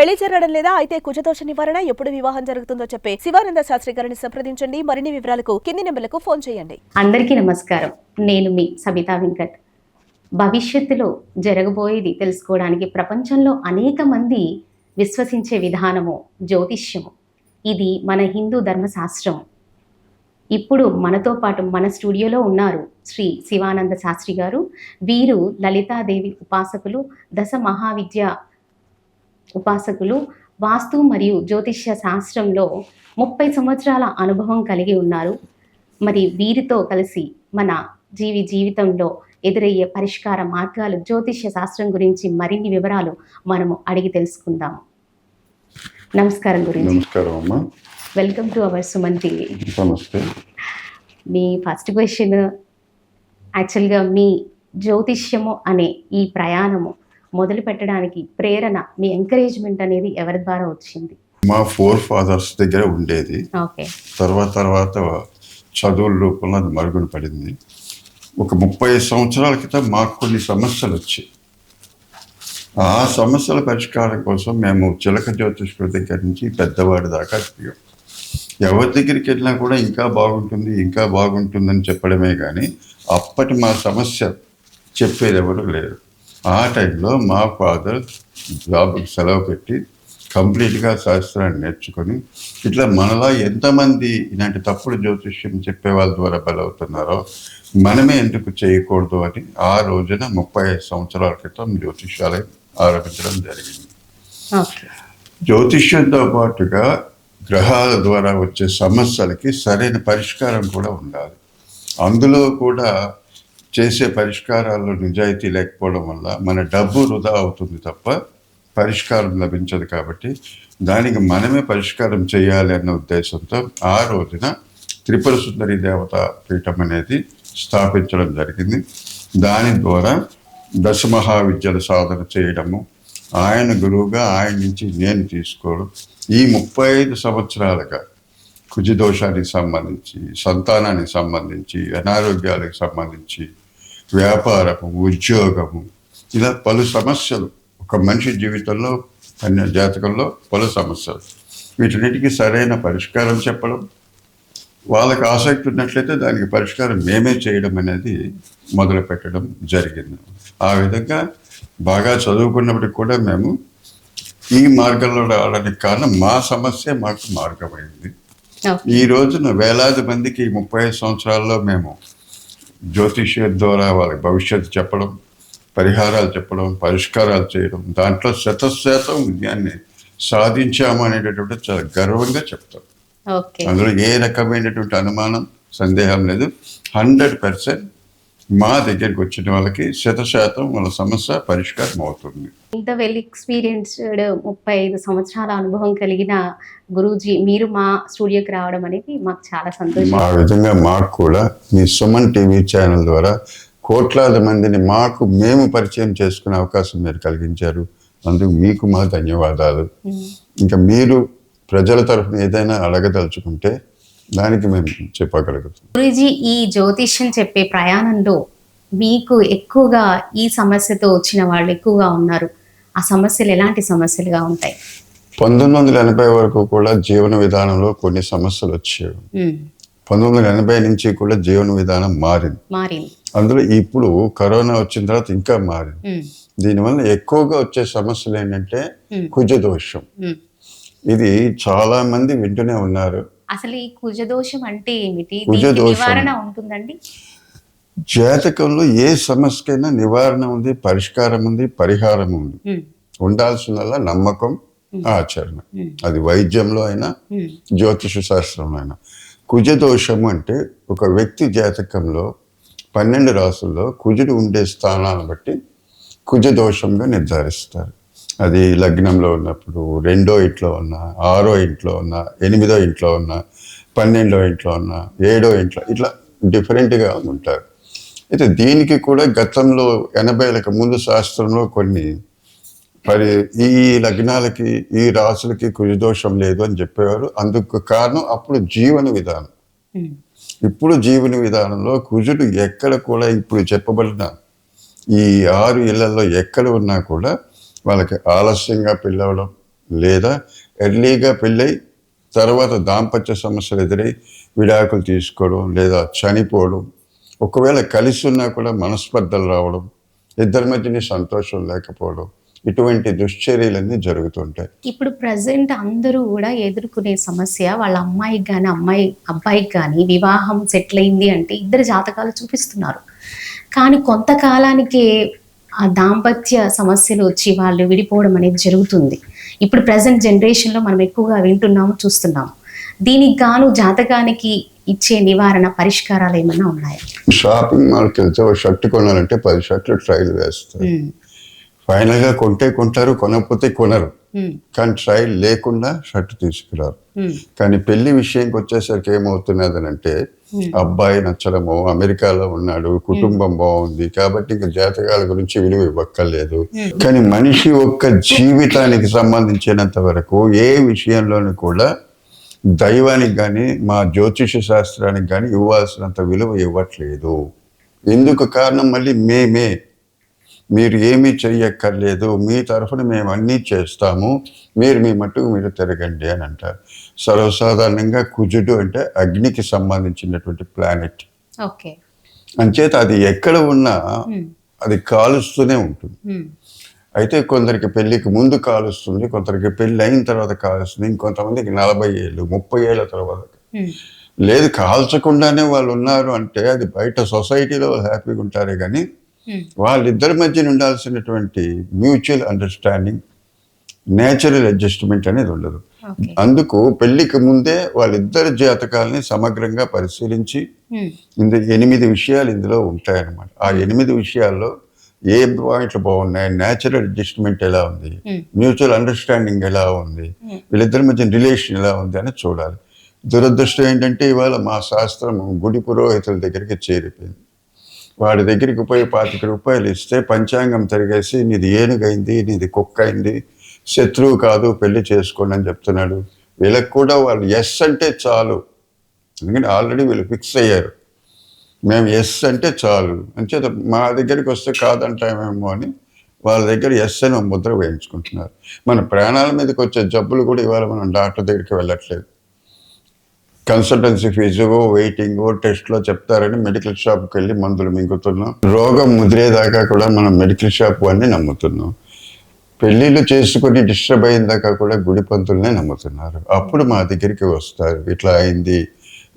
పెళ్ళి జరగడం లేదా అయితే కుజదోష నివారణ ఎప్పుడు వివాహం జరుగుతుందో చెప్పే శివానంద శాస్త్రి గారిని సంప్రదించండి. మరిన్ని వివరాలకు కింది నెంబర్లకు ఫోన్ చేయండి. అందరికీ నమస్కారం. నేను మీ సబితా వెంకట్. భవిష్యత్తులో జరగబోయేది తెలుసుకోవడానికి ప్రపంచంలో అనేక మంది విశ్వసించే విధానము జ్యోతిష్యము ఇది మన హిందూ ధర్మశాస్త్రం. ఇప్పుడు మనతో పాటు మన స్టూడియోలో ఉన్నారు శ్రీ శివానంద శాస్త్రి గారు. వీరు లలితాదేవి ఉపాసకులు దశ మహావిద్య ఉపాసకులు వాస్తు మరియు జ్యోతిష్య శాస్త్రంలో ముప్పై సంవత్సరాల అనుభవం కలిగి ఉన్నారు. మరి వీరితో కలిసి మన జీవి జీవితంలో ఎదురయ్యే పరిష్కార మార్గాలు జ్యోతిష్య శాస్త్రం గురించి మరిన్ని వివరాలు మనము అడిగి తెలుసుకుందాము నమస్కారం గురించి నమస్కారం అమ్మా. Welcome to our Suman TV నమస్తే. మీ ఫస్ట్ క్వశ్చన్ యాక్చువల్గా మీ జ్యోతిష్యము అనే ఈ ప్రయాణము మొదలు పెట్టడానికి ప్రేరణ మీ ఎంకరేజ్మెంట్ అనేది ఎవరి ద్వారా వచ్చింది? మా ఫోర్ ఫాదర్స్ దగ్గర ఉండేది. తర్వాత తర్వాత చదువుల రూపంలో అది మరుగున పడింది. ఒక ముప్పై సంవత్సరాల క్రితం మాకు కొన్ని సమస్యలు వచ్చాయి. ఆ సమస్యల పరిష్కారం కోసం మేము చిలక జ్యోతిష్కుడి దగ్గర నుంచి పెద్దవాడి దాకా తిరిగాం. ఎవరి దగ్గరికి వెళ్ళినా కూడా ఇంకా బాగుంటుంది ఇంకా బాగుంటుందని చెప్పడమే కానీ అప్పటి మా సమస్య చెప్పేది ఎవరు లేరు. ఆ టైంలో మా ఫాదర్ జాబ్కి సెలవు పెట్టి కంప్లీట్గా శాస్త్రాన్ని నేర్చుకొని ఇట్లా మనలా ఎంతమంది ఇలాంటి తప్పుడు జ్యోతిష్యం చెప్పే వాళ్ళ ద్వారా బలవుతున్నారో మనమే ఎందుకు చేయకూడదు అని ఆ రోజున ముప్పై ఐదు సంవత్సరాల క్రితం జ్యోతిష్యాలయం ఆరంభించడం జరిగింది. జ్యోతిష్యంతో పాటుగా గ్రహాల ద్వారా వచ్చే సమస్యలకి సరైన పరిష్కారం కూడా ఉండాలి. అందులో కూడా చేసే పరిష్కారాల్లో నిజాయితీ లేకపోవడం వల్ల మన డబ్బు వృధా అవుతుంది తప్ప పరిష్కారం లభించదు కాబట్టి దానికి మనమే పరిష్కారం చేయాలి అన్న ఉద్దేశంతో ఆ రోజున త్రిపుర సుందరి దేవత పీఠం అనేది స్థాపించడం జరిగింది. దాని ద్వారా దశమహావిద్యల సాధన చేయడము ఆయన గురువుగా ఆయన నుంచి నేను తీసుకోవడం ఈ ముప్పై ఐదు సంవత్సరాలుగా కుజిదోషానికి సంబంధించి సంతానానికి సంబంధించి అనారోగ్యాలకు సంబంధించి వ్యాపారము ఉద్యోగము ఇలా పలు సమస్యలు. ఒక మనిషి జీవితంలో అన్య జాతకంలో పలు సమస్యలు. వీటన్నిటికీ సరైన పరిష్కారం చెప్పడం వాళ్ళకి ఆసక్తి ఉన్నట్లయితే దానికి పరిష్కారం మేమే చేయడం అనేది మొదలు పెట్టడం జరిగింది. ఆ విధంగా బాగా చదువుకున్నప్పటికి కూడా మేము ఈ మార్గంలో రావడానికి కారణం మా సమస్య మాకు మార్గమైంది. ఈ రోజున వేలాది మందికి ముప్పై సంవత్సరాల్లో మేము జ్యోతిష్యం ద్వారా వాళ్ళకి భవిష్యత్తు చెప్పడం పరిహారాలు చెప్పడం పరిష్కారాలు చేయడం దాంట్లో శతశాతం విజయాన్ని సాధించాము అనేటటువంటి చాలా గర్వంగా చెప్తాం. అందులో ఏ రకమైనటువంటి అనుమానం సందేహం లేదు. హండ్రెడ్ పర్సెంట్ మా దగ్గరికి వచ్చిన వాళ్ళకి శతశాతం వాళ్ళ సమస్య పరిష్కారం అవుతుంది. ఇంత వెల్ ఎక్స్పీరియన్స్డ్ ముప్పై ఐదు సంవత్సరాల అనుభవం కలిగిన గురూజీ మీరు మా స్టూడియోకి రావడం అనేది మాకు చాలా సంతోషం. మా విధంగా మాకు కూడా మీ సుమన్ టీవీ ఛానల్ ద్వారా కోట్లాది మందిని మాకు మేము పరిచయం చేసుకునే అవకాశం మీరు కలిగించారు. అందుకు మీకు మా ధన్యవాదాలు. ఇంకా మీరు ప్రజల తరఫున ఏదైనా అడగదలుచుకుంటే దానికి మేము చెప్పగలుగుతాం. గురూజీ ఈ జ్యోతిష్యం చెప్పే ప్రయాణంలో మీకు ఎక్కువగా ఈ సమస్యతో వచ్చిన వాళ్ళు ఎక్కువగా ఉన్నారు. ఆ సమస్యలు ఎలాంటి సమస్యలుగా ఉంటాయి? పంతొమ్మిది వందల ఎనభై వరకు కూడా జీవన విధానంలో కొన్ని సమస్యలు వచ్చాయి ఉమ్, పంతొమ్మిది వందల ఎనభై నుంచి కూడా జీవన విధానం మారింది. మారింది. అందులో ఇప్పుడు కరోనా వచ్చిన తర్వాత ఇంకా మారింది. దీనివల్ల ఎక్కువగా వచ్చే సమస్యలు ఏంటంటే కుజ దోషం. ఇది చాలా మంది వింటూనే ఉన్నారు. అసలు ఈ కుజదోషం అంటే ఏమిటి. నివారణ ఉంటుందండి? జాతకంలో ఏ సమస్యకైనా నివారణ ఉంది పరిష్కారం ఉంది పరిహారం ఉంది. ఉమ్, ఉండాల్సిన నమ్మకం ఆచరణ. అది వైద్యంలో అయినా జ్యోతిష శాస్త్రంలో అయినా. కుజదోషము అంటే ఒక వ్యక్తి జాతకంలో పన్నెండు రాసుల్లో కుజుడు ఉండే స్థానాలను బట్టి కుజదోషంగా నిర్ధారిస్తారు. అది లగ్నంలో ఉన్నప్పుడు రెండో ఇంట్లో ఉన్న ఆరో ఇంట్లో ఉన్న ఎనిమిదో ఇంట్లో ఉన్న పన్నెండో ఇంట్లో ఉన్న ఏడో ఇంట్లో ఇట్లా డిఫరెంట్గా ఉంటారు. అయితే దీనికి కూడా గతంలో ఎనభైలకు ముందు శాస్త్రంలో కొన్ని మరి ఈ లగ్నాలకి ఈ రాసులకి కుజదోషం లేదు అని చెప్పేవారు. అందుకు కారణం అప్పుడు జీవన విధానం. ఇప్పుడు జీవన విధానంలో కుజుడు ఎక్కడ కూడా ఇప్పుడు చెప్పబడిన ఈ ఆరు ఇళ్ళలో ఎక్కడ ఉన్నా కూడా వాళ్ళకి ఆలస్యంగా పెళ్ళవడం లేదా ఎర్లీగా పెళ్ళై తర్వాత దాంపత్య సమస్యలు ఎదురై విడాకులు తీసుకోవడం లేదా చనిపోవడం ఒకవేళ కలిసి ఉన్నా కూడా మనస్పర్ధలు రావడం ఇద్దరి మధ్యనే సంతోషం లేకపోవడం ఇటువంటి దుశ్చర్యలన్నీ జరుగుతుంటాయి. ఇప్పుడు ప్రజెంట్ అందరూ కూడా ఎదుర్కొనే సమస్య వాళ్ళ అమ్మాయికి కానీ అమ్మాయి అబ్బాయికి కానీ వివాహం సెటిల్ అయింది అంటే ఇద్దరు జాతకాలు చూపిస్తున్నారు. కానీ కొంతకాలానికి ఆ దాంపత్య సమస్యలు వచ్చి వాళ్ళు విడిపోవడం అనేది జరుగుతుంది. ఇప్పుడు ప్రజెంట్ జనరేషన్లో మనం ఎక్కువగా వింటున్నాము చూస్తున్నాము. దీనికి గాను జాతకానికి ఇచ్చే నివారణ పరిష్కారాలు ఏమైనా ఉన్నాయా? షాపింగ్ మాల్కి వెళ్తే ఒక షర్ట్ కొనాలంటే పది షర్ట్లు ట్రైల్ వేస్తారు. ఫైనల్గా కొంటే కొంటారు కొనకపోతే కొనరు. ఉమ్, కానీ ట్రైల్ లేకుండా షర్ట్ తీసుకురారు. ఉమ్, కానీ పెళ్ళి విషయంకి వచ్చేసరికి ఏమవుతున్నది అంటే అబ్బాయి నచ్చడము అమెరికాలో ఉన్నాడు కుటుంబం బాగుంది కాబట్టి ఇంకా జాతకాల గురించి విలువ ఇవ్వక్కర్లేదు. కానీ మనిషి ఒక్క జీవితానికి సంబంధించినంత వరకు ఏ విషయంలోనూ కూడా దైవానికి కానీ మా జ్యోతిష శాస్త్రానికి కానీ ఇవ్వాల్సినంత విలువ ఇవ్వట్లేదు. ఎందుకు కారణం మళ్ళీ మేమే. మీరు ఏమీ చెయ్యక్కర్లేదు మీ తరఫున మేము అన్నీ చేస్తాము మీరు మీ మట్టుకు మీరు తిరగండి అని అంటారు. సర్వసాధారణంగా కుజుడు అంటే అగ్నికి సంబంధించినటువంటి ప్లానెట్ ఓకే. అంచేత అది ఎక్కడ ఉన్నా అది కాలుస్తూనే ఉంటుంది. అయితే కొందరికి పెళ్ళికి ముందు కాలుస్తుంది కొందరికి పెళ్ళి అయిన తర్వాత కాలుస్తుంది ఇంకొంతమందికి నలభై ఏళ్ళు ముప్పై ఏళ్ళ తర్వాత. లేదు కాల్చకుండానే వాళ్ళు ఉన్నారు అంటే అది బయట సొసైటీలో హ్యాపీగా ఉంటారే కానీ వాళ్ళిద్దరి మధ్యన ఉండాల్సినటువంటి మ్యూచువల్ అండర్స్టాండింగ్ నేచురల్ అడ్జస్ట్మెంట్ అనేది ఉండదు. అందుకు పెళ్ళికి ముందే వాళ్ళిద్దరి జాతకాలని సమగ్రంగా పరిశీలించి ఇందు ఎనిమిది విషయాలు ఇందులో ఉంటాయన్నమాట. ఆ ఎనిమిది విషయాల్లో ఏ పాయింట్లు బాగున్నాయి నేచురల్ అడ్జస్ట్మెంట్ ఎలా ఉంది. మ్యూచువల్ అండర్స్టాండింగ్ ఎలా ఉంది వీళ్ళిద్దరి మధ్య రిలేషన్ ఎలా ఉంది అని చూడాలి. దురదృష్టం ఏంటంటే ఇవాళ మా శాస్త్రం గుడి పురోహితుల దగ్గరికి చేరిపోయింది. వాడి దగ్గరికి పోయి పాతిక రూపాయలు ఇస్తే పంచాంగం తిరిగేసి నీది ఏనుగైంది నీది కుక్క అయింది శత్రువు కాదు పెళ్ళి చేసుకోండి అని చెప్తున్నాడు. వీళ్ళకి కూడా వాళ్ళు ఎస్ అంటే చాలు. ఎందుకంటే ఆల్రెడీ వీళ్ళు ఫిక్స్ అయ్యారు. మేము ఎస్ అంటే చాలు. అంచేత మా దగ్గరికి వస్తే కాదంటామేమో అని వాళ్ళ దగ్గర ఎస్ అని ముద్ర వేయించుకుంటున్నారు. మన ప్రాణాల మీదకి వచ్చే జబ్బులు కూడా ఇవాళ మనం డాక్టర్ దగ్గరికి వెళ్ళట్లేదు. కన్సల్టెన్సీ ఫీజు వెయిటింగ్ టెస్ట్లో చెప్తారని మెడికల్ షాప్కి వెళ్ళి మందులు మింగుతున్నాం. రోగం ముదిరేదాకా కూడా మనం మెడికల్ షాప్ అన్నీ నమ్ముతున్నాం. పెళ్ళిళ్ళు చేసుకుని డిస్టర్బ్ అయిన దాకా కూడా గుడి పంతులనే నమ్ముతున్నారు. అప్పుడు మా దగ్గరికి వస్తారు. ఇట్లా అయింది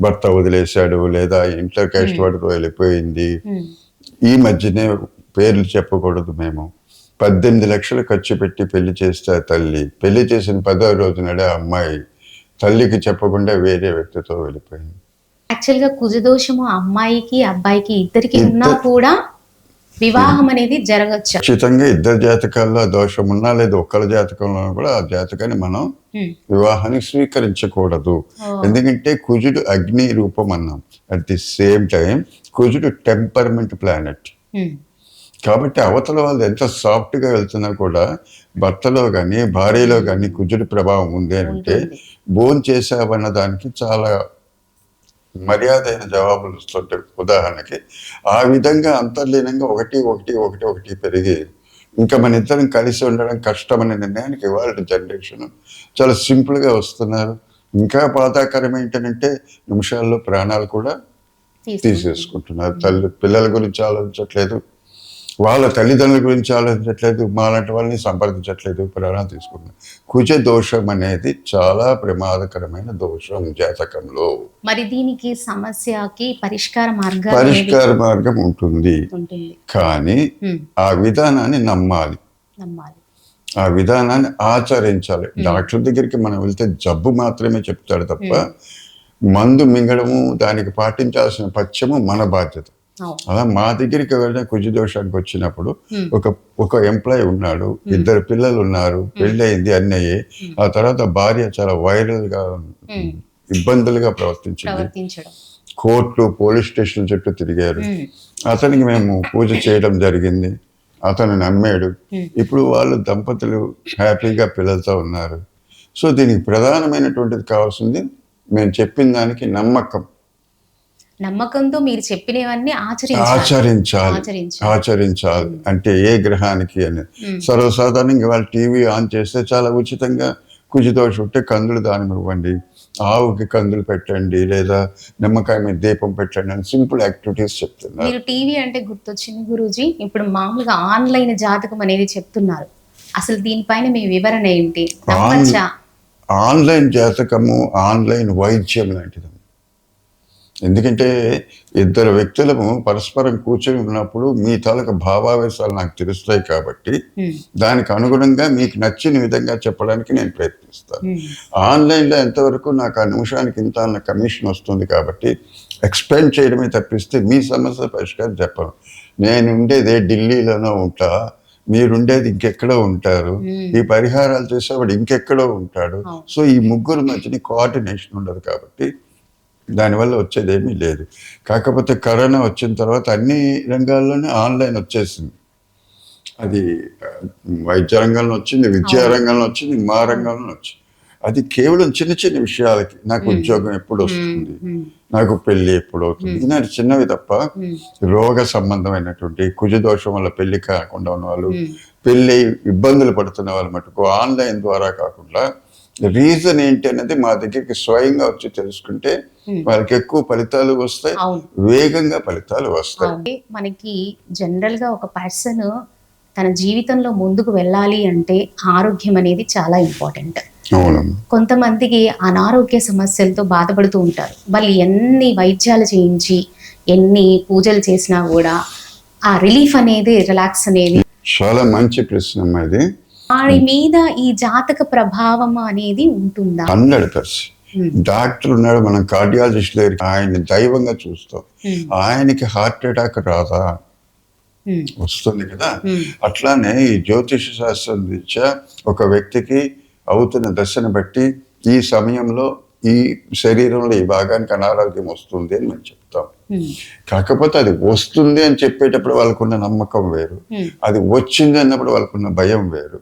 భర్త వదిలేశాడు లేదా ఇంటర్ క్యాస్ట్ వాడితో వెళ్ళిపోయింది. ఈ మధ్యనే పేర్లు చెప్పకూడదు మేము. పద్దెనిమిది లక్షలు ఖర్చు పెట్టి పెళ్ళి చేస్తే తల్లి. పెళ్ళి చేసిన పదో రోజు నాడే అమ్మాయి తల్లికి చెప్పకుండా వేరే వ్యక్తితో వెళ్ళిపోయింది. యాక్చువల్గా కుజదోషము అమ్మాయికి అబ్బాయికి ఇద్దరికి ఉన్నా కూడా వివాహం అనేది జరగచ్చు? ఖచ్చితంగా ఇద్దరు జాతకాల్లో దోషం ఉన్నా లేదా ఒక్కళ్ళ జాతకంలో కూడా ఆ జాతకాన్ని మనం వివాహానికి స్వీకరించకూడదు. ఎందుకంటే కుజుడు అగ్ని రూపం అన్నాం. అట్ ది సేమ్ టైం కుజుడు టెంపర్మెంట్ ప్లానెట్ కాబట్టి అవతల వాళ్ళు ఎంత సాఫ్ట్గా వెళ్తున్నా కూడా భర్తలో కానీ భార్యలో కానీ కుజుడి ప్రభావం ఉంది అంటే. భోజనం చేసావన్న దానికి చాలా మర్యాద అయిన జవాబులు వస్తుంటాయి ఉదాహరణకి ఆ విధంగా అంతర్లీనంగా ఒకటి ఒకటి ఒకటి ఒకటి పెరిగి ఇంకా మన ఇద్దరం కలిసి ఉండడం కష్టమనే నిర్ణయానికి ఇవాళ జనరేషన్ చాలా సింపుల్గా వస్తున్నారు. ఇంకా బాధాకరం ఏంటంటే నిమిషాల్లో ప్రాణాలు కూడా తీసేసుకుంటున్నారు. తల్లి పిల్లల గురించి ఆలోచించట్లేదు. వాళ్ళ తల్లిదండ్రుల గురించి ఆలోచించట్లేదు మాలాంటి వాళ్ళని సంప్రదించట్లేదు ప్రాణాలు తీసుకుంటున్నారు. కుజ దోషం అనేది చాలా ప్రమాదకరమైన దోషం జాతకంలో. మరి దీనికి సమస్యకి పరిష్కార అనేవి పరిష్కార మార్గం ఉంటుంది. కానీ ఆ విధానాన్ని నమ్మాలి. నమ్మాలి. ఆ విధానాన్ని ఆచరించాలి. డాక్టర్ దగ్గరికి మనం వెళ్తే జబ్బు మాత్రమే చెప్తాడు తప్ప మందు మింగడము దానికి పాటించాల్సిన పథ్యము మన బాధ్యత. అలా మా దగ్గరికి ఎవరైనా కుజ దోషానికి వచ్చినప్పుడు. ఒక ఒక ఎంప్లాయ్ ఉన్నాడు ఇద్దరు పిల్లలు ఉన్నారు పెళ్ళయింది అన్నయ్యే. ఆ తర్వాత భార్య చాలా వైరల్గా. ఇబ్బందులుగా ప్రవర్తించింది. కోర్టు పోలీస్ స్టేషన్ చుట్టూ తిరిగారు. అతనికి మేము పూజ చేయడం జరిగింది. అతను నమ్మాడు. ఇప్పుడు వాళ్ళు దంపతులు హ్యాపీగా పిల్లలతో ఉన్నారు. సో దీనికి ప్రధానమైనటువంటిది కావాల్సింది మేము చెప్పిన దానికి నమ్మకం. నమ్మకంతో మీరు చెప్పినవన్నీ ఆచరించాలి. ఆచరించాలి. అంటే ఏ గ్రహానికి అని. సర్వసాధారణంగా వాళ్ళు టీవీ ఆన్ చేస్తే చాలా ఉచితంగా కుజిదోషం ఉంటే కందులు దానం ఇవ్వండి. ఆవుకి కందులు పెట్టండి లేదా నిమ్మకాయ మీద దీపం పెట్టండి అని సింపుల్ యాక్టివిటీస్ చెప్తున్నారు. మీరు టీవీ అంటే గుర్తొచ్చింది గురూజీ. ఇప్పుడు మామూలుగా ఆన్లైన్ జాతకం అనేది చెప్తున్నారు. అసలు దీనిపైన మీ వివరణ ఏంటి? ఆన్లైన్ జాతకము ఆన్లైన్ వైద్యం లాంటిది. ఎందుకంటే ఇద్దరు వ్యక్తులము పరస్పరం కూర్చొని ఉన్నప్పుడు మీ తాలూకు భావావేశాలు నాకు తెలుస్తాయి కాబట్టి ఉమ్, దానికి అనుగుణంగా మీకు నచ్చిన విధంగా చెప్పడానికి నేను ప్రయత్నిస్తాను. ఉమ్, ఆన్లైన్లో ఎంతవరకు నాకు ఆ నిమిషానికి ఇంత అన్న కమిషన్ వస్తుంది కాబట్టి ఎక్స్ప్లెయిన్ చేయడమే తప్పిస్తే మీ సమస్య పరిష్కారం చెప్పను. నేను ఉండేదే ఢిల్లీలోనో ఉంటా మీరుండేది ఇంకెక్కడో ఉంటారు. ఉమ్. ఈ పరిహారాలు చేసేవాడు ఇంకెక్కడో ఉంటాడు. సో ఈ ముగ్గురు మధ్యని కోఆర్డినేషన్ ఉండదు కాబట్టి దానివల్ల వచ్చేది ఏమీ లేదు. కాకపోతే కరోనా వచ్చిన తర్వాత అన్ని రంగాల్లోనే ఆన్లైన్ వచ్చేసింది. అది వైద్య రంగంలో వచ్చింది విద్యా. రంగంలో వచ్చింది మా రంగంలో వచ్చింది. అది కేవలం చిన్న చిన్న విషయాలకి నాకు. ఉద్యోగం ఎప్పుడు వస్తుంది నాకు పెళ్ళి ఎప్పుడు అవుతుంది. ఇలాంటి చిన్నవి తప్ప రోగ సంబంధమైనటువంటి కుజదోషం వల్ల పెళ్ళి కాకుండా ఉన్న వాళ్ళు పెళ్ళి ఇబ్బందులు పడుతున్న వాళ్ళు మటుకు ఆన్లైన్ ద్వారా కాకుండా రీజన్ ఏంటి అనేది మా దగ్గరికి స్వయంగా వచ్చి తెలుసుకుంటే. వాళ్ళకి ఎక్కువ ఫలితాలు వస్తాయి వేగంగా ఫలితాలు వస్తాయి. మనకి జనరల్గా ఒక పర్సన్ తన జీవితంలో ముందుకు వెళ్ళాలి అంటే ఆరోగ్యం అనేది చాలా ఇంపార్టెంట్. కొంతమందికి అనారోగ్య సమస్యలతో బాధపడుతూ ఉంటారు. వాళ్ళు ఎన్ని వైద్యాలు చేయించి ఎన్ని పూజలు చేసినా కూడా ఆ రిలీఫ్ అనేది రిలాక్స్ అనేది చాలా మంచి ప్రశ్న ఇది. వారి మీద ఈ జాతక ప్రభావం అనేది ఉంటుందా? Hundred percent. ఉమ్, డాక్టర్ ఉన్నాడు మనం కార్డియాలజిస్ట్ దగ్గరికి ఆయన దైవంగా చూస్తాం. ఉమ్, ఆయనకి హార్ట్ అటాక్ రాదా? వస్తుంది కదా. అట్లానే ఈ జ్యోతిష శాస్త్రం రీత్యా ఒక వ్యక్తికి అవుతున్న దశను బట్టి ఈ సమయంలో ఈ శరీరంలో ఈ భాగానికి అనారోగ్యం వస్తుంది అని మనం చెప్తాం. కాకపోతే అది వస్తుంది అని చెప్పేటప్పుడు వాళ్ళకున్న నమ్మకం వేరు. అది వచ్చింది అన్నప్పుడు వాళ్ళకున్న భయం వేరు.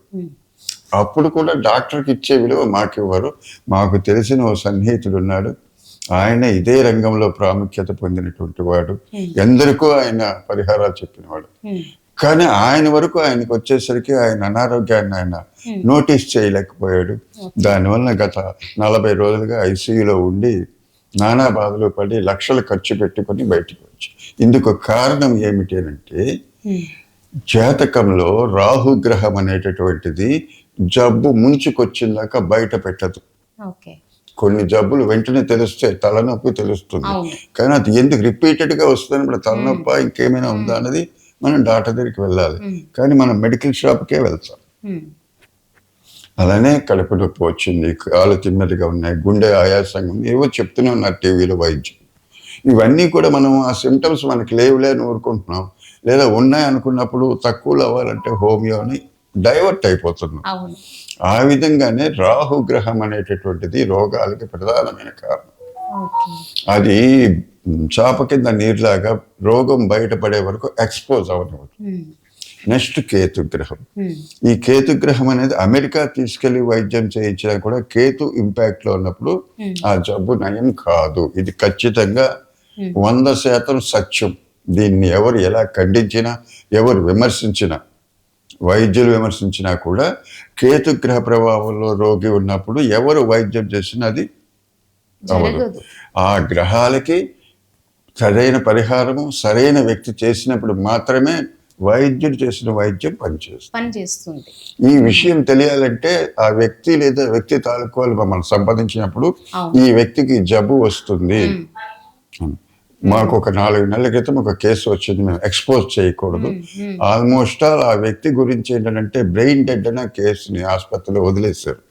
అప్పుడు కూడా డాక్టర్కి ఇచ్చే విలువ మాకు ఇవ్వరు మాకు తెలిసిన ఓ సన్నిహితుడు ఉన్నాడు. ఆయన ఇదే రంగంలో ప్రాముఖ్యత పొందినటువంటి వాడు. ఎందరికో ఆయన పరిహారాలు చెప్పినవాడు. కానీ ఆయన వరకు ఆయనకు వచ్చేసరికి ఆయన అనారోగ్యాన్ని ఆయన. నోటీస్ చేయలేకపోయాడు. దానివల్ల గత నలభై రోజులుగా ఐసీయూలో ఉండి నానా బాధలు పడి లక్షలు ఖర్చు పెట్టుకొని బయటికి వచ్చి. ఇందుకు కారణం ఏమిటి అంటే జాతకంలో రాహుగ్రహం అనేటటువంటిది జబ్బు ముంచుకొచ్చిందాక బయట పెట్టదు. కొన్ని జబ్బులు వెంటనే తెలిస్తే తలనొప్పి తెలుస్తుంది. కానీ అది ఎందుకు రిపీటెడ్గా వస్తుంది ఇప్పుడు తలనొప్పి ఇంకేమైనా ఉందా అన్నది మనం డాక్టర్ దగ్గరికి వెళ్ళాలి. కానీ మనం మెడికల్ షాప్కే వెళ్తాం. అలానే కడుపు నొప్పి వచ్చింది కాలు తిమ్మదిగా ఉన్నాయి గుండె ఆయాసంగా ఉంది ఏవో చెప్తూనే ఉన్నారు టీవీలో వైద్యం ఇవన్నీ కూడా మనం ఆ సిమ్టమ్స్ మనకి లేవులే అని ఊరుకుంటున్నాం. లేదా ఉన్నాయి అనుకున్నప్పుడు తక్కువలో అవ్వాలంటే హోమియో అని డైవర్ట్ అయిపోతున్నాం. ఆ విధంగానే రాహు గ్రహం అనేటటువంటిది రోగాలకి ప్రధానమైన కారణం. అది చాప కింద నీరులాగా రోగం బయటపడే వరకు ఎక్స్పోజ్ అవనివ్వదు ఉమ్, నెక్స్ట్ కేతు గ్రహం. ఈ కేతు గ్రహం అనేది అమెరికా తీసుకెళ్ళి వైద్యం చేయించినా కూడా కేతు ఇంపాక్ట్లో ఉన్నప్పుడు ఆ జబ్బు నయం కాదు. ఇది ఖచ్చితంగా. వంద శాతం సత్యం. దీన్ని ఎవరు ఎలా ఖండించినా ఎవరు విమర్శించినా వైద్యులు విమర్శించినా కూడా కేతు గ్రహ ప్రభావంలో రోగి ఉన్నప్పుడు ఎవరు వైద్యం చేసినా అది అవ్వదు. ఆ గ్రహాలకి సరైన పరిహారము సరైన వ్యక్తి చేసినప్పుడు మాత్రమే వైద్యుడు చేసిన వైద్యం పనిచేస్తుంది. పని చేస్తుంది ఈ విషయం తెలియాలంటే ఆ వ్యక్తి లేదా వ్యక్తి తాలూకాలు మమ్మల్ని సంపాదించినప్పుడు ఈ వ్యక్తికి జబ్బు వస్తుంది. మాకు ఒక నాలుగు నెలల క్రితం ఒక కేసు వచ్చింది మేము ఎక్స్పోజ్ చేయకూడదు. ఆల్మోస్ట్ ఆల్ ఆ వ్యక్తి గురించి ఏంటంటే బ్రెయిన్ డెడ్ అనే కేసుని ఆసుపత్రిలో వదిలేశారు.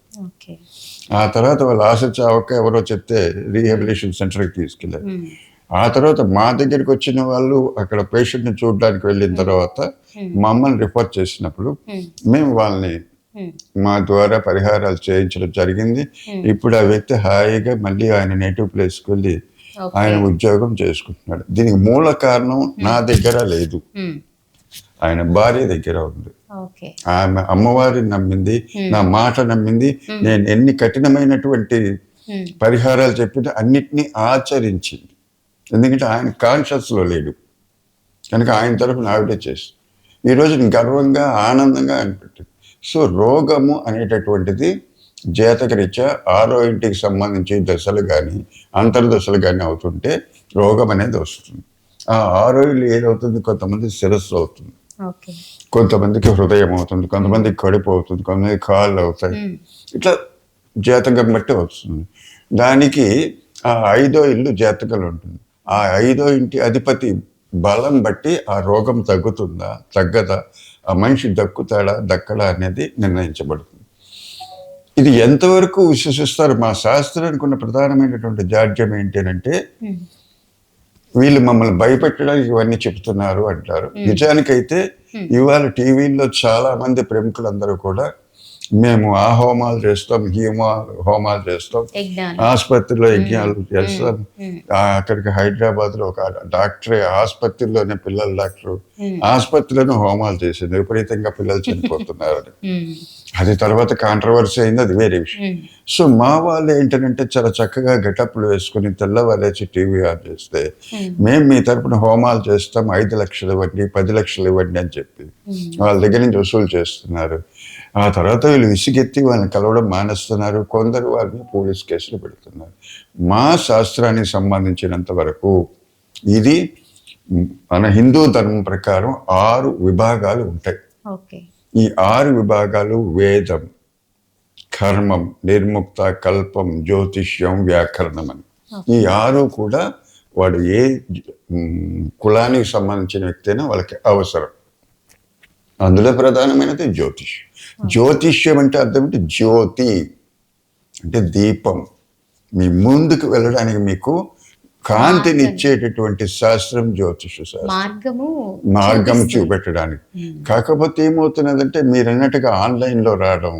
ఆ తర్వాత వాళ్ళు ఆశ చావక ఎవరో చెప్తే రీహాబిలిటేషన్ సెంటర్కి తీసుకెళ్ళారు ఉమ్, ఆ తర్వాత మా దగ్గరికి వచ్చిన వాళ్ళు అక్కడ పేషెంట్ని చూడడానికి వెళ్ళిన తర్వాత మమ్మల్ని రిఫర్ చేసినప్పుడు మేము వాళ్ళని మా ద్వారా పరిహారాలు చేయించడం జరిగింది. ఇప్పుడు ఆ వ్యక్తి హాయిగా మళ్ళీ ఆయన నేటివ్ ప్లేస్కి వెళ్ళి ఆయన ఉద్యోగం చేసుకుంటున్నాడు. దీనికి మూల కారణం నా దగ్గర లేదు. ఆయన భార్య దగ్గర ఉంది. ఆమె అమ్మవారిని నమ్మింది. నా మాట నమ్మింది. నేను ఎన్ని కఠినమైనటువంటి పరిహారాలు చెప్పినా అన్నిటినీ ఆచరించింది. ఎందుకంటే ఆయన కాన్షియస్లో లేడు. కనుక ఆయన తరపున ఆవిడే చేస్తుంది. ఈరోజు గర్వంగా ఆనందంగా అనిపెట్టింది సో రోగము అనేటటువంటిది జాతకరీత్యా ఆరో ఇంటికి సంబంధించి దశలు కానీ అంతర్దశలు కానీ అవుతుంటే రోగం అనేది వస్తుంది. ఆ ఆరో ఇల్లు ఏదవుతుంది? కొంతమంది శిరస్సు అవుతుంది. కొంతమందికి హృదయం అవుతుంది. కొంతమందికి కడుపు అవుతుంది. కొంతమందికి కాళ్ళు అవుతాయి. ఇట్లా జాతకం బట్టి వస్తుంది. దానికి ఆ ఐదో ఇల్లు జాతకాలు ఉంటుంది. ఆ ఐదో ఇంటి అధిపతి బలం బట్టి ఆ రోగం తగ్గుతుందా? తగ్గదా? ఆ మనిషి దక్కుతాడా? దక్కడా అనేది నిర్ణయించబడుతుంది. ఇది ఎంతవరకు విశ్వసిస్తారు? మా శాస్త్రానికి ఉన్న ప్రధానమైనటువంటి జాడ్యం ఏంటి అంటే మ్మ్. వీళ్ళు మమ్మల్ని భయపెట్టడానికి ఇవన్నీ చెప్తున్నారు అంటారు. నిజానికైతే ఇవాళ టీవీల్లో చాలా మంది ప్రముఖులందరూ కూడా మేము ఆ హోమాలు చేస్తాం హోమా- హోమాలు చేస్తాం. ఆసుపత్రిలో యజ్ఞాలు చేస్తాం. అక్కడికి హైదరాబాద్లో ఒక డాక్టరే ఆసుపత్రిలోనే పిల్లల డాక్టర్. ఆసుపత్రిలోనే హోమాలు చేసింది. విపరీతంగా పిల్లలు చనిపోతున్నారు మ్మ్. అది తర్వాత కాంట్రవర్సీ అయింది అది వేరే విషయం. సో మా వాళ్ళు ఏంటంటే చాలా చక్కగా గెటప్లు వేసుకుని తెల్లవారేసి టీవీ ఆన్ చేస్తే మ్మ్. మేము మీ తరపున హోమాలు చేస్తాం ఐదు లక్షలు ఇవ్వండి పది లక్షలు ఇవ్వండి అని చెప్పి వాళ్ళ దగ్గర నుంచి వసూలు చేస్తున్నారు. ఆ తర్వాత వీళ్ళు విసిగెత్తి వాళ్ళని కలవడం మానేస్తున్నారు. కొందరు వాళ్ళని పోలీస్ కేసులు పెడుతున్నారు. మా శాస్త్రానికి సంబంధించినంత వరకు ఇది మన హిందూ ధర్మం ప్రకారం ఆరు విభాగాలు ఉంటాయి. ఈ ఆరు విభాగాలు వేదం కర్మం నిర్ముక్త కల్పం జ్యోతిష్యం వ్యాకరణం అని. ఈ ఆరు కూడా వాడు ఏ కులానికి సంబంధించిన వ్యక్తి అయినా వాళ్ళకి అవసరం. అందులో ప్రధానమైనది జ్యోతిష్యం జ్యోతిష్యం అంటే అర్థం ఏంటి? జ్యోతి అంటే దీపం. మీ ముందుకు వెళ్ళడానికి మీకు కాంతిని ఇచ్చేటటువంటి శాస్త్రం జ్యోతిష శాస్త్రం. మార్గము మార్గం. చూపెట్టడానికి. కాకపోతే ఏమవుతున్నదంటే మీరు అన్నట్టుగా ఆన్లైన్లో రావడం.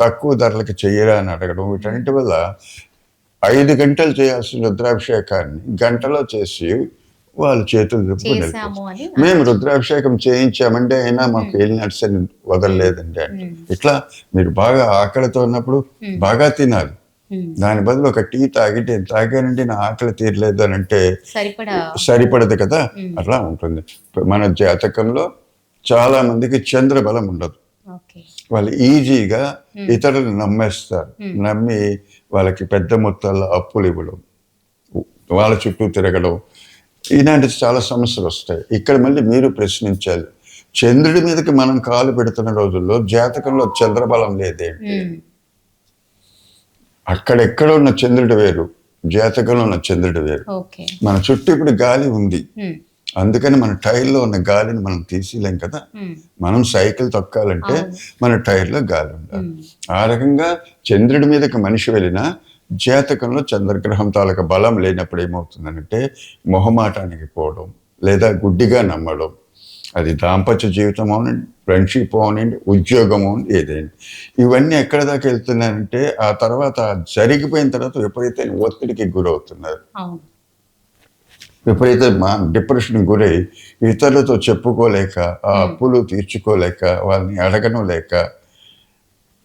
తక్కువ ధరలకు చెయ్యరా అని అడగడం వీటన్నిటి వల్ల ఐదు గంటలు చేయాల్సిన రుద్రాభిషేకాన్ని గంటలో చేసి వాళ్ళు చేతులు. మేము రుద్రాభిషేకం చేయించామంటే అయినా మాకు వెళ్ళినట్టు అని వదలలేదండి అంటే. ఇట్లా మీరు బాగా ఆకలితో ఉన్నప్పుడు బాగా తినాలి. దాని బదులు ఒక టీ తాగితే "నేను తాగానండి నా ఆకలి తీరలేదు అని అంటే సరిపడా సరిపడదు కదా? అట్లా ఉంటుంది. మన జాతకంలో చాలా మందికి చంద్రబలం ఉండదు. ఓకే. వాళ్ళు ఈజీగా ఇతరులు నమ్మేస్తారు. నమ్మి వాళ్ళకి పెద్ద మొత్తాల్లో అప్పులు ఇవ్వడం వాళ్ళ చుట్టూ తిరగడం ఇలాంటి చాలా సమస్యలు వస్తాయి. ఇక్కడ మళ్ళీ మీరు ప్రశ్నించాలి. చంద్రుడి మీదకి మనం కాలు పెడుతున్న రోజుల్లో జాతకంలో చంద్రబలం లేదేంటి. అక్కడెక్కడ ఉన్న చంద్రుడు వేరు జాతకంలో ఉన్న చంద్రుడు వేరు. మన చుట్టూ ఇప్పుడు గాలి ఉంది. అందుకని మన టైర్లో ఉన్న గాలిని మనం తీసేయలేం కదా. మనం సైకిల్ తొక్కాలంటే. మన టైర్లో గాలి ఉండాలి. ఆ రకంగా చంద్రుడి మీదకి మనిషి వెళ్ళినా జాతకంలో చంద్రగ్రహం తాలూకా బలం లేనప్పుడు ఏమవుతుందంటే మొహమాటానికి పోవడం లేదా గుడ్డిగా నమ్మడం. అది దాంపత్య జీవితం అవునండి ఫ్రెండ్షిప్ అవునండి ఉద్యోగం అవునండి ఏదైనా. ఇవన్నీ ఎక్కడ దాకా వెళ్తున్నాయంటే ఆ తర్వాత జరిగిపోయిన తర్వాత విపరీతమైన ఒత్తిడికి గురవుతున్నారు. అవును. విపరీత మా డిప్రెషన్ గురై ఇతరులతో చెప్పుకోలేక ఆ అప్పులు తీర్చుకోలేక వాళ్ళని అడగడం లేక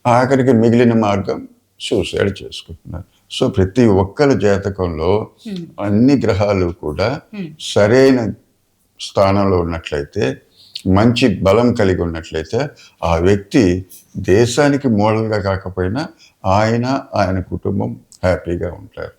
ఆఖరికి మిగిలిన మార్గం సూసైడ్ చేసుకుంటున్నారు. సో ప్రతి ఒక్కరి జాతకంలో అన్ని గ్రహాలు కూడా సరైన స్థానంలో ఉన్నట్లయితే మంచి బలం కలిగి ఉన్నట్లయితే ఆ వ్యక్తి దేశానికి మోడల్గా కాకపోయినా ఆయన ఆయన కుటుంబం హ్యాపీగా ఉంటారు.